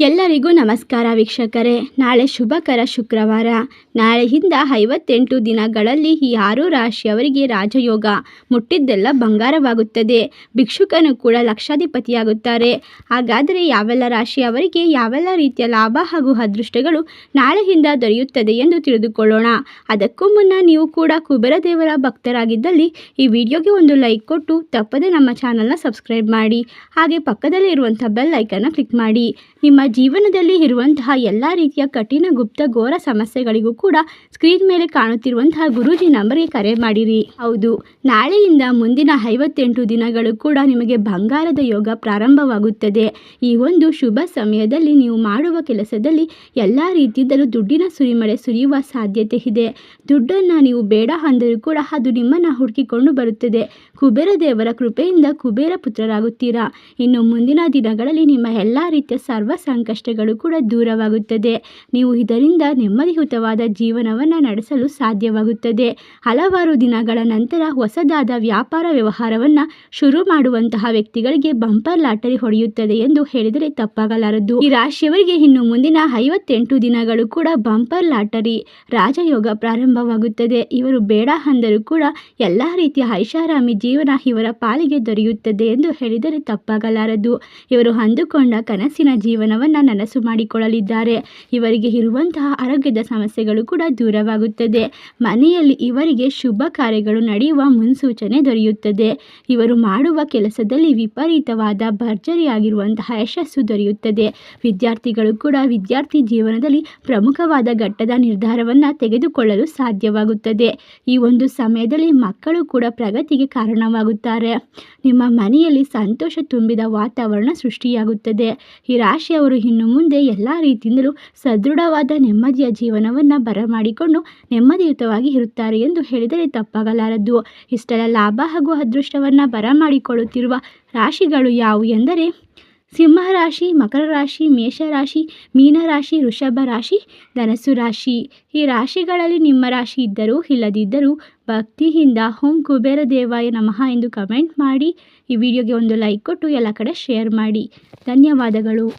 ಎಲ್ಲರಿಗೂ ನಮಸ್ಕಾರ ವೀಕ್ಷಕರೇ. ನಾಳೆ ಶುಭಕರ ಶುಕ್ರವಾರ. ನಾಳೆಯಿಂದ ಐವತ್ತೆಂಟು ದಿನಗಳಲ್ಲಿ ಈ ಆರು ರಾಶಿಯವರಿಗೆ ರಾಜಯೋಗ. ಮುಟ್ಟಿದ್ದೆಲ್ಲ ಬಂಗಾರವಾಗುತ್ತದೆ. ಭಿಕ್ಷುಕನು ಕೂಡ ಲಕ್ಷಾಧಿಪತಿಯಾಗುತ್ತಾರೆ. ಹಾಗಾದರೆ ಯಾವೆಲ್ಲ ರಾಶಿಯವರಿಗೆ ಯಾವೆಲ್ಲ ರೀತಿಯ ಲಾಭ ಹಾಗೂ ಅದೃಷ್ಟಗಳು ನಾಳೆಯಿಂದ ದೊರೆಯುತ್ತದೆ ಎಂದು ತಿಳಿದುಕೊಳ್ಳೋಣ. ಅದಕ್ಕೂ ಮುನ್ನ ನೀವು ಕೂಡ ಕುಬೇರ ದೇವರ ಭಕ್ತರಾಗಿದ್ದಲ್ಲಿ ಈ ವಿಡಿಯೋಗೆ ಒಂದು ಲೈಕ್ ಕೊಟ್ಟು ತಪ್ಪದೆ ನಮ್ಮ ಚಾನಲ್ನ ಸಬ್ಸ್ಕ್ರೈಬ್ ಮಾಡಿ. ಹಾಗೆ ಪಕ್ಕದಲ್ಲಿ ಇರುವಂಥ ಬೆಲ್ ಐಕನ್ನ ಕ್ಲಿಕ್ ಮಾಡಿ. ನಿಮ್ಮ ಜೀವನದಲ್ಲಿ ಇರುವಂತಹ ಎಲ್ಲ ರೀತಿಯ ಕಠಿಣ ಗುಪ್ತ ಘೋರ ಸಮಸ್ಯೆಗಳಿಗೂ ಕೂಡ ಸ್ಕ್ರೀನ್ ಮೇಲೆ ಕಾಣುತ್ತಿರುವಂತಹ ಗುರೂಜಿ ನಂಬರ್ಗೆ ಕರೆ ಮಾಡಿರಿ. ಹೌದು, ನಾಳೆಯಿಂದ ಮುಂದಿನ ಐವತ್ತೆಂಟು ದಿನಗಳು ಕೂಡ ನಿಮಗೆ ಬಂಗಾರದ ಯೋಗ ಪ್ರಾರಂಭವಾಗುತ್ತದೆ. ಈ ಒಂದು ಶುಭ ಸಮಯದಲ್ಲಿ ನೀವು ಮಾಡುವ ಕೆಲಸದಲ್ಲಿ ಎಲ್ಲ ರೀತಿಯಲ್ಲೂ ದುಡ್ಡಿನ ಸುರಿಮಳೆ ಸುರಿಯುವ ಸಾಧ್ಯತೆ ಇದೆ. ದುಡ್ಡನ್ನು ನೀವು ಬೇಡ ಅಂದರೂ ಕೂಡ ಅದು ನಿಮ್ಮನ್ನು ಹುಡುಕಿಕೊಂಡು ಬರುತ್ತದೆ. ಕುಬೇರ ದೇವರ ಕೃಪೆಯಿಂದ ಕುಬೇರ ಪುತ್ರರಾಗುತ್ತೀರಾ. ಇನ್ನು ಮುಂದಿನ ದಿನಗಳಲ್ಲಿ ನಿಮ್ಮ ಎಲ್ಲ ರೀತಿಯ ಸರ್ವ ಸಂಕಷ್ಟಗಳು ಕೂಡ ದೂರವಾಗುತ್ತದೆ. ನೀವು ಇದರಿಂದ ನೆಮ್ಮದಿಯುತವಾದ ಜೀವನವನ್ನು ನಡೆಸಲು ಸಾಧ್ಯವಾಗುತ್ತದೆ. ಹಲವಾರು ದಿನಗಳ ನಂತರ ಹೊಸದಾದ ವ್ಯಾಪಾರ ವ್ಯವಹಾರವನ್ನು ಶುರು ಮಾಡುವಂತಹ ವ್ಯಕ್ತಿಗಳಿಗೆ ಬಂಪರ್ ಲಾಟರಿ ಹೊಡೆಯುತ್ತದೆ ಎಂದು ಹೇಳಿದರೆ ತಪ್ಪಾಗಲಾರದು. ಈ ರಾಶಿಯವರಿಗೆ ಇನ್ನು ಮುಂದಿನ ಐವತ್ತೆಂಟು ದಿನಗಳು ಕೂಡ ಬಂಪರ್ ಲಾಟರಿ ರಾಜಯೋಗ ಪ್ರಾರಂಭವಾಗುತ್ತದೆ. ಇವರು ಬೇಡ ಅಂದರೂ ಕೂಡ ಎಲ್ಲ ರೀತಿಯ ಐಷಾರಾಮಿ ಜೀವನ ಇವರ ಪಾಲಿಗೆ ದೊರೆಯುತ್ತದೆ ಎಂದು ಹೇಳಿದರೆ ತಪ್ಪಾಗಲಾರದು. ಇವರು ಅಂದುಕೊಂಡ ಕನಸಿನ ಜೀವನವನ್ನು ನನಸು ಮಾಡಿಕೊಳ್ಳಲಿದ್ದಾರೆ. ಇವರಿಗೆ ಇರುವಂತಹ ಆರೋಗ್ಯದ ಸಮಸ್ಯೆಗಳು ಕೂಡ ದೂರವಾಗುತ್ತದೆ. ಮನೆಯಲ್ಲಿ ಇವರಿಗೆ ಶುಭ ಕಾರ್ಯಗಳು ನಡೆಯುವ ಮುನ್ಸೂಚನೆ ದೊರೆಯುತ್ತದೆ. ಇವರು ಮಾಡುವ ಕೆಲಸದಲ್ಲಿ ವಿಪರೀತವಾದ ಭರ್ಜರಿಯಾಗಿರುವಂತಹ ಯಶಸ್ಸು ದೊರೆಯುತ್ತದೆ. ವಿದ್ಯಾರ್ಥಿಗಳು ಕೂಡ ವಿದ್ಯಾರ್ಥಿ ಜೀವನದಲ್ಲಿ ಪ್ರಮುಖವಾದ ಘಟ್ಟದ ನಿರ್ಧಾರವನ್ನು ತೆಗೆದುಕೊಳ್ಳಲು ಸಾಧ್ಯವಾಗುತ್ತದೆ. ಈ ಒಂದು ಸಮಯದಲ್ಲಿ ಮಕ್ಕಳು ಕೂಡ ಪ್ರಗತಿಗೆ ಕಾರಣವಾಗುತ್ತಾರೆ. ನಿಮ್ಮ ಮನೆಯಲ್ಲಿ ಸಂತೋಷ ತುಂಬಿದ ವಾತಾವರಣ ಸೃಷ್ಟಿಯಾಗುತ್ತದೆ. ಈ ರಾಶಿಯವರು ಇನ್ನು ಮುಂದೆ ಎಲ್ಲ ರೀತಿಯಿಂದಲೂ ಸದೃಢವಾದ ನೆಮ್ಮದಿಯ ಜೀವನವನ್ನು ಬರಮಾಡಿಕೊಂಡು ನೆಮ್ಮದಿಯುತವಾಗಿ ಇರುತ್ತಾರೆ ಎಂದು ಹೇಳಿದರೆ ತಪ್ಪಾಗಲಾರದು ಇಷ್ಟೆಲ್ಲ ಲಾಭ ಹಾಗೂ ಅದೃಷ್ಟವನ್ನು ಬರಮಾಡಿಕೊಳ್ಳುತ್ತಿರುವ ರಾಶಿಗಳು ಯಾವುವು ಎಂದರೆ ಸಿಂಹ ರಾಶಿ ಮಕರ ರಾಶಿ ಮೇಷರಾಶಿ, ಮೀನರಾಶಿ, ವೃಷಭ ರಾಶಿ, ಧನಸ್ಸು ರಾಶಿ. ಈ ರಾಶಿಗಳಲ್ಲಿ ನಿಮ್ಮ ರಾಶಿ ಇದ್ದರೂ ಇಲ್ಲದಿದ್ದರೂ ಭಕ್ತಿಯಿಂದ ಹೋಂ ಕುಬೇರ ದೇವಾಯ ನಮಃ ಎಂದು ಕಮೆಂಟ್ ಮಾಡಿ. ಈ ವಿಡಿಯೋಗೆ ಒಂದು ಲೈಕ್ ಕೊಟ್ಟು ಎಲ್ಲ ಕಡೆ ಶೇರ್ ಮಾಡಿ. ಧನ್ಯವಾದಗಳು.